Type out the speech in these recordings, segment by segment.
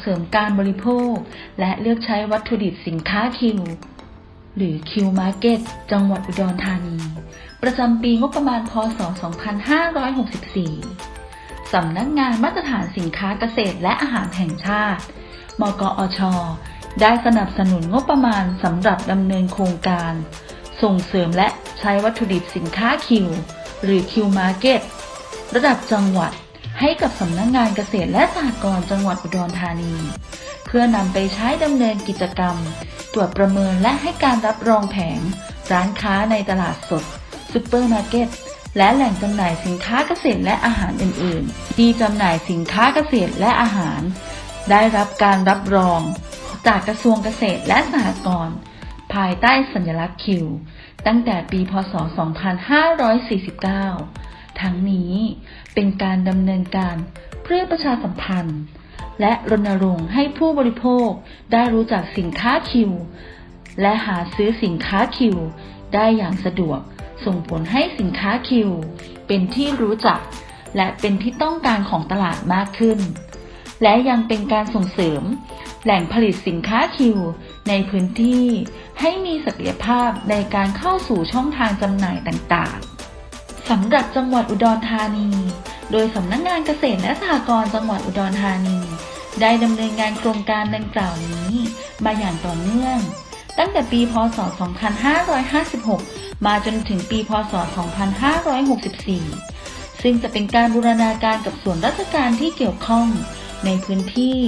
เสริมการบริโภค และเลือกใช้วัตถุดิบสินค้าคิว หรือคิวมาร์เก็ตจังหวัดอุดรธานี ประจำปีงบประมาณพศ 2564 สำนักงานมาตรฐานสินค้าเกษตรและอาหารแห่งชาติ มกอช ได้สนับสนุนงบประมาณสำหรับดำเนินโครงการ ส่งเสริมและใช้วัตถุดิบสินค้าคิว หรือคิวมาร์เก็ตระดับจังหวัด ให้กับสำนักงงานเกษตรและสหกรณ์จังหวัดอุดรธานี เพื่อนำไปใช้ดำเนินกิจกรรม ตรวจประเมินและให้การรับรองแผง ร้านค้าในตลาดสดซูเปอร์มาร์เก็ตและแหล่งจำหน่ายสินค้าเกษตรและอาหารอื่นๆ ที่จำหน่ายสินค้าเกษตรและอาหาร ได้รับการรับรอง จากกระทรวงเกษตรและสหกรณ์ภายใต้สัญลักษณ์คิว ตั้งแต่ปี พศ 2549 ทั้งนี้ เป็นการดำเนินการเพื่อประชาสัมพันธ์ และรณรงค์ให้ผู้บริโภคได้รู้จักสินค้าคิว และหาซื้อสินค้าคิว ได้อย่างสะดวก ส่งผลให้สินค้าคิว เป็นที่รู้จัก และเป็นที่ต้องการของตลาดมากขึ้น และยังเป็นการส่งเสริม แหล่งผลิตสินค้าคิว ในพื้นที่ ให้มีศักยภาพในการเข้าสู่ช่องทางจำหน่ายต่างๆ สำหรับจังหวัดอุดรธานี โดยสำนักงานเกษตรและสหกรณ์จังหวัดอุดรธานี ได้ดำเนินงานโครงการดังกล่าวนี้มาอย่างต่อเนื่อง ตั้งแต่ปีพศ 2556 มาจนถึงปีพศ 2564 ซึ่งจะเป็นการบูรณาการกับส่วนราชการที่เกี่ยวข้องในพื้นที่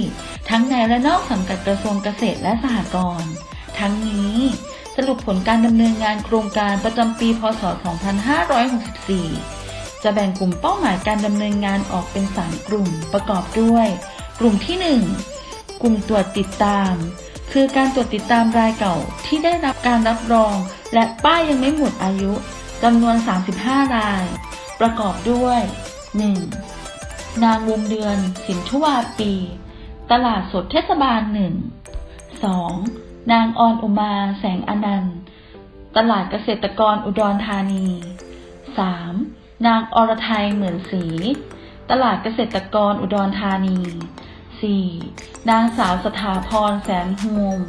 ทั้งในและนอกสังกัดกระทรวงเกษตรและสหกรณ์ทั้งนี้ รุปผลการดำเนินงานโครงการประจำปี พศ 2564 จะแบ่งกลุ่มเป้าหมายการดำเนินงานออกเป็น 3 กลุ่มประกอบด้วย กลุ่มที่ 1 กลุ่มตรวจติดตาม คือการตรวจติดตามรายเก่าที่ได้รับการรับรอง และป้ายยังไม่หมดอายุจำนวน 35 ราย ประกอบด้วย 1. นางวงเดือน สินทวาปี ตลาดสดเทศบาลหนึ่ง 2. นางออนอุมาแสงอนันต์ ตลาดเกษตรกรอุดรธานี 3. นางอรไทยเหมือนสีตลาดเกษตรกรอุดรธานี 4. นางสาวสถาพรแสนโฮม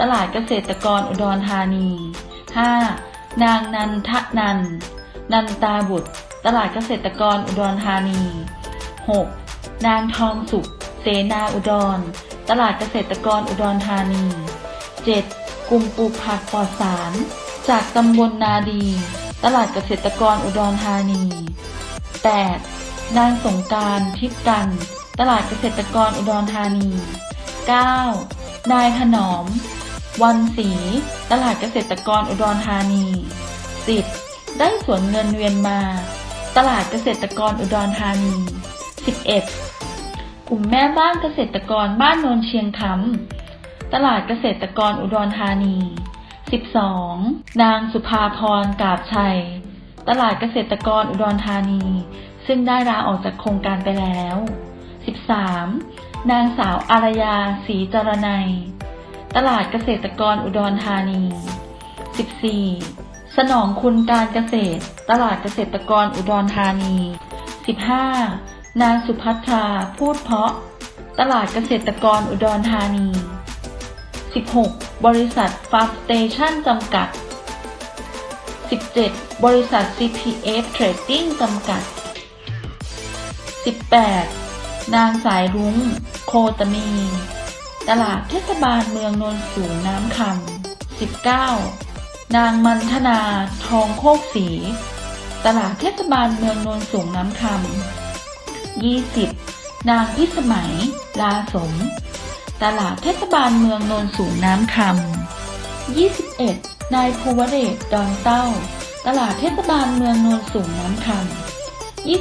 ตลาดเกษตรกรอุดรธานี 5. นางนันทนัน นันตาบุตร ตลาดเกษตรกรอุดรธานี 6. นางทองสุข เสนาอุดร ตลาดเกษตรกรอุดรธานี 7. กลุ่มปลูกผักปลอดสาร จากตำบลนาดี ตลาดเกษตรกรอุดรธานี 8. นางสงการทิพกัน ตลาดเกษตรกรอุดรธานี 9. นายถนอม วันศรีตลาดเกษตรกรอุดรธานี 10. ได้สวนเงินเวียนมา ตลาดเกษตรกรอุดรธานี 11. กลุ่มแม่บ้านเกษตรกรบ้านโนนเชียงคำ ตลาดเกษตรกรอุดรธานี 12. นางสุภาพรกาบชัย ตลาดเกษตรกรอุดรธานี ซึ่งได้ลาออกจากโครงการไปแล้ว 13. นางสาวอารยาศรีจรนัย ตลาดเกษตรกรอุดรธานี 14. สนองคุณการเกษตร ตลาดเกษตรกรอุดรธานี 15. นางสุภัทราพูดเพาะ ตลาดเกษตรกรอุดรธานี 16. บริษัทฟาร์สเตชันจำกัด 17. บริษัท CPF Trading จำกัด 18. นางสายรุ้ง โคตมี ตลาดเทศบาลเมืองนนสูงน้ำคำ 19. นางมันธนา ทองโคกสี ตลาดเทศบาลเมืองนนสูงน้ำคำ 20. นางพิสมัย ลาสม ตลาดเทศบาลเมืองนนสูงน้ำคำ 21. นายภูวเดชดอนเต้า ตลาดเทศบาลเมืองนนสูงน้ำคำ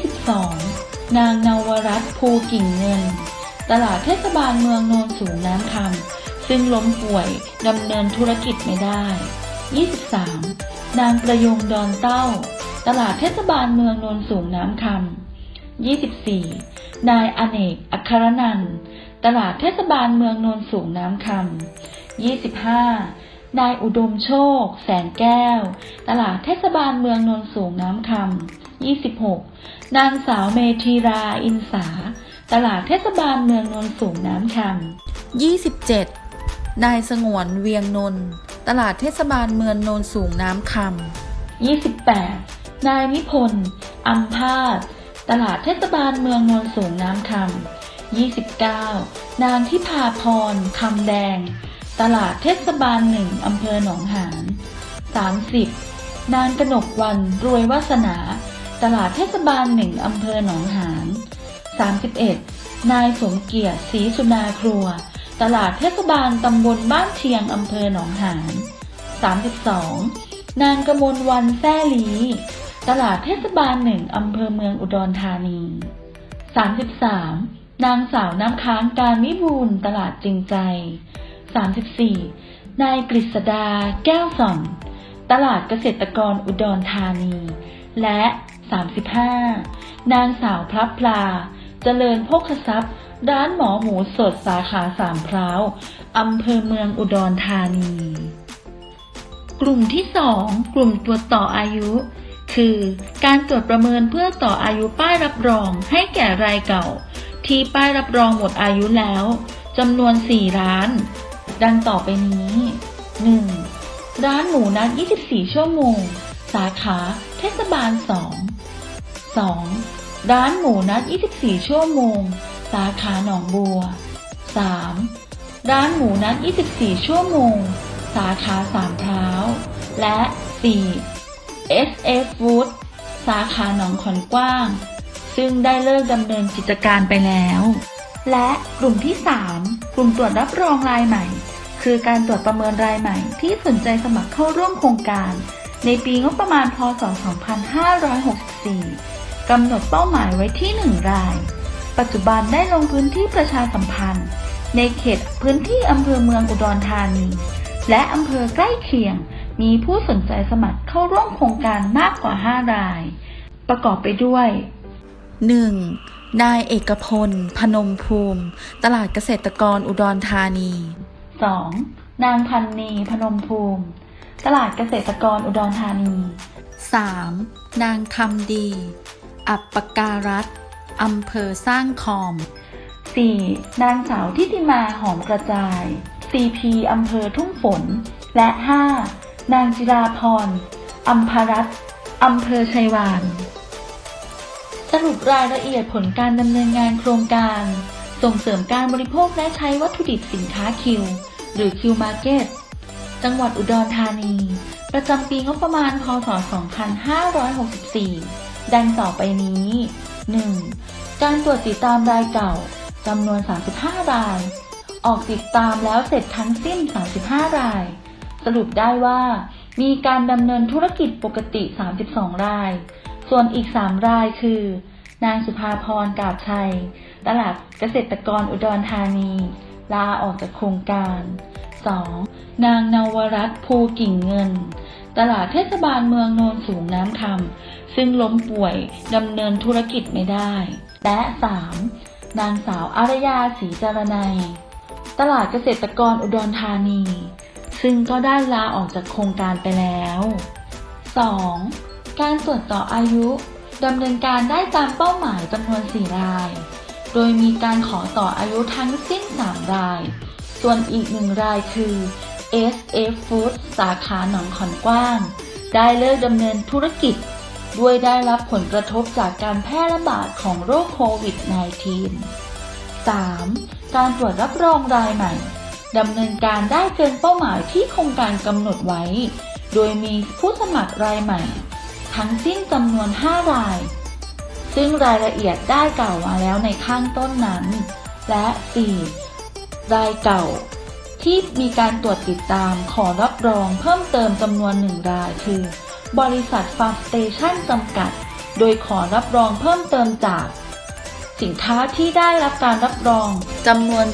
22. นางนวรัตน์ภูกิ่งเงิน ตลาดเทศบาลเมืองโนนสูงน้ำคำ ซึ่งล้มป่วยดำเนินธุรกิจไม่ได้ 23. นางประยงดอนเต้า ตลาดเทศบาลเมืองโนนสูงน้ำคำ 24. นายอเนก อัครนันท์ ตลาดเทศบาลเมืองโนนสูงน้ำคำ 25. นายอุดมโชค แสงแก้ว ตลาดเทศบาลเมืองโนนสูงน้ำคำ 26. นางสาวเมธีราอินสา ตลาดเทศบาลเมืองโนนสูงน้ำคำ 27 นายสงวนเวียงนนท์ตลาดเทศบาลเมืองโนนสูงน้ำค28 นายนิพนธ์อัมพาตตลาดเทศบาลเมืองโนนสูงน้ำคำ 29 นางทิพาพรคำแดง ตลาดเทศบาลหนึ่งอำเภอหนองหาน 30 นางกนกวันรวยวาสนา ตลาดเทศบาลหนึ่งอำเภอหนองหาน 31 นายสมเกียรติศรีสุนาครัว ตลาดเทศบาลตำบลบ้านเชียงอำเภอหนองหาน 32 นางกมลวันแซ่ลีตลาดเทศบาลหนึ่งอำเภอเมืองอุดรธานี 33 นางสาวน้ำค้างการวิบูลตลาดจริงใจ 34 นายกฤษดาแก้วส่อนตลาดเกษตรกรอุดรธานี และ 35 นางสาวพลับพลา เจริญโภคทรัพย์ ร้านหมอหมูสดสาขาสามพร้าวอำเภอเมืองอุดรธานี กลุ่มที่ 2 กลุ่มตรวจต่ออายุคือการตรวจประเมินเพื่อต่ออายุป้ายรับรองให้แก่รายเก่า ที่ป้ายรับรองหมดอายุแล้วจำนวน 4 ร้าน ดังต่อไปนี้ 1. ร้านหมูนัด 24 ชั่วโมง สาขาเทศบาล 2 2. ร้านหมูนัด 24 ชั่วโมง สาขาหนองบัว 3. ร้านหมูนัด 24 ชั่วโมง สาขาสามเท้าและ 4. SF Food สาขาหนองขอนกว้าง ซึ่งได้เลิกดำเนินกิจการไปแล้ว และกลุ่มที่ 3 กลุ่มตรวจรับรองรายใหม่ คือการตรวจประเมินรายใหม่ ที่สนใจสมัครเข้าร่วมโครงการ ในปีงบประมาณพศ 2564 กำหนดเป้าหมายไว้ที่ 1 ราย ปัจจุบันได้ลงพื้นที่ประชาสัมพันธ์ ในเขตพื้นที่อำเภอเมืองอุดรธานี และอำเภอใกล้เคียง มีผู้สนใจสมัครเข้าร่วมโครงการมากกว่า 5 ราย ประกอบไปด้วย 1. นายเอกพล พนมภูมิ ตลาดเกษตรกรอุดรธานี 2. นางพันนีพนมภูมิ ตลาดเกษตรกรอุดรธานี 3. นางคำดี อัปปการัตน์อำเภอสร้างคอม 4. นางสาวทิติมาหอมกระจาย CP อำเภอทุ่งฝน และ 5. นางจิราพรอัมพรัตน์อำเภอชัยวาน สรุปรายละเอียดผลการดำเนินงานโครงการ ส่งเสริมการบริโภคและใช้วัตถุดิบสินค้าคิว หรือคิวมาร์เก็ตจังหวัดอุดรธานี ประจำปีงบประมาณ พศ 2564 ดังต่อไปนี้ 1. การตรวจติดตามรายเก่าจำนวน 35 ราย ออกติดตามแล้วเสร็จทั้งสิ้น 35 ราย สรุปได้ว่า มีการดำเนินธุรกิจปกติ 32 ราย ส่วนอีก 3 รายคือ นางสุภาพรกาบชัย ตลาดเกษตรกรอุดรธานี ลาออกจากโครงการ 2. นางนวรัตน์ภูกิ่งเงิน ตลาดเทศบาลเมืองโนนสูงน้ำคำซึ่งล้มป่วยดำเนินธุรกิจไม่ได้ และ 3. นางสาวอารยาศรีจารนัย ตลาดเกษตรกรอุดรธานี ซึ่งก็ได้ลาออกจากโครงการไปแล้ว 2. การตรวจต่ออายุดำเนินการได้ตามเป้าหมายจำนวน 4 ราย โดยมีการขอต่ออายุทั้งสิ้น 3 ราย ส่วนอีกหนึ่งรายคือ SF Food สาขาหนองขอนกว้าง ได้เลิกดำเนินธุรกิจ ด้วยได้รับผลกระทบจากการแพร่ระบาดของโรคโควิด -19 3. การตรวจรับรองรายใหม่ดำเนินการได้เกินเป้าหมายที่โครงการกำหนดไว้ โดยมีผู้สมัครรายใหม่ ทั้งสิ้นจำนวน 5 ราย ซึ่งรายละเอียดได้กล่าวมาแล้วในข้างต้นนั้น และ 4. รายเก่า ที่มีการตรวจติดตามขอรับรองเพิ่มเติมจำนวนหนึ่งราย คือ บริษัทฟาร์มสเตชันจำกัด โดยขอรับรองเพิ่มเติมจาก สินค้าที่ได้รับการรับรองจำนวน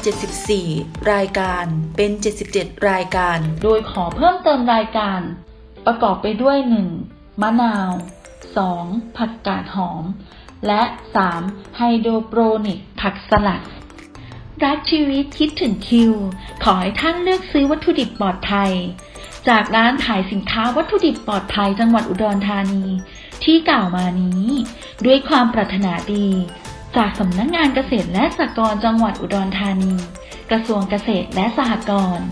74 รายการเป็น 77 รายการ โดยขอเพิ่มเติมรายการ ประกอบไปด้วย 1. มะนาว 2. ผักกาดหอม และ 3. ไฮโดรโปรนิกผักสลัด รักชีวิตคิดถึงคิว ขอให้ท่านเลือกซื้อวัตถุดิบปลอดภัย จากร้านขายสินค้าวัตถุดิบปลอดภัยจังหวัดอุดรธานี ที่กล่าวมานี้ ด้วยความปรารถนาดี จากสำนักงานเกษตรและสหกรณ์จังหวัดอุดรธานี กระทรวงเกษตรและสหกรณ์